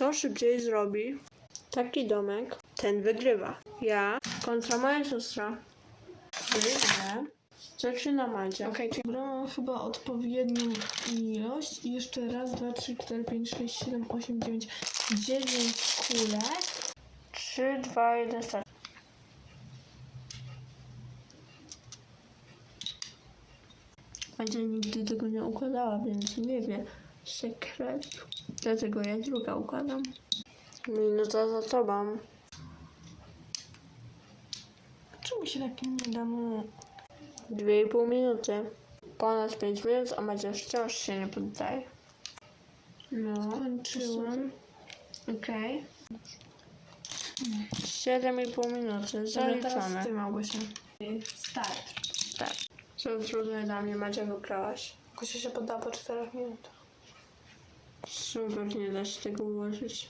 Kto szybciej zrobi taki domek, ten wygrywa. Ja kontra moja siostra. Wygrę. Zaczyna Madzia. Okej, czyli brałam chyba odpowiednią ilość i jeszcze raz, dwa, trzy, cztery, pięć, sześć, siedem, osiem, dziewięć, dziewięć kulek. 3, 2, 1, start. Madzia nigdy tego nie układała, więc nie wie sekretu. Dlatego ja druga układam. Minuta za tobą. Czemu się tak nie da? No, Dwie i pół minuty. Ponad 5 minut, a Madzia wciąż się nie poddaje. No, skończyłam. Okej. Siedem i pół minuty, zaliczone. ty, Małgosia. Start. Tak. Co trudne dla mnie, Madzia wygrałaś. Gosia się poddała po czterech minutach. Super, nie da się tego ułożyć.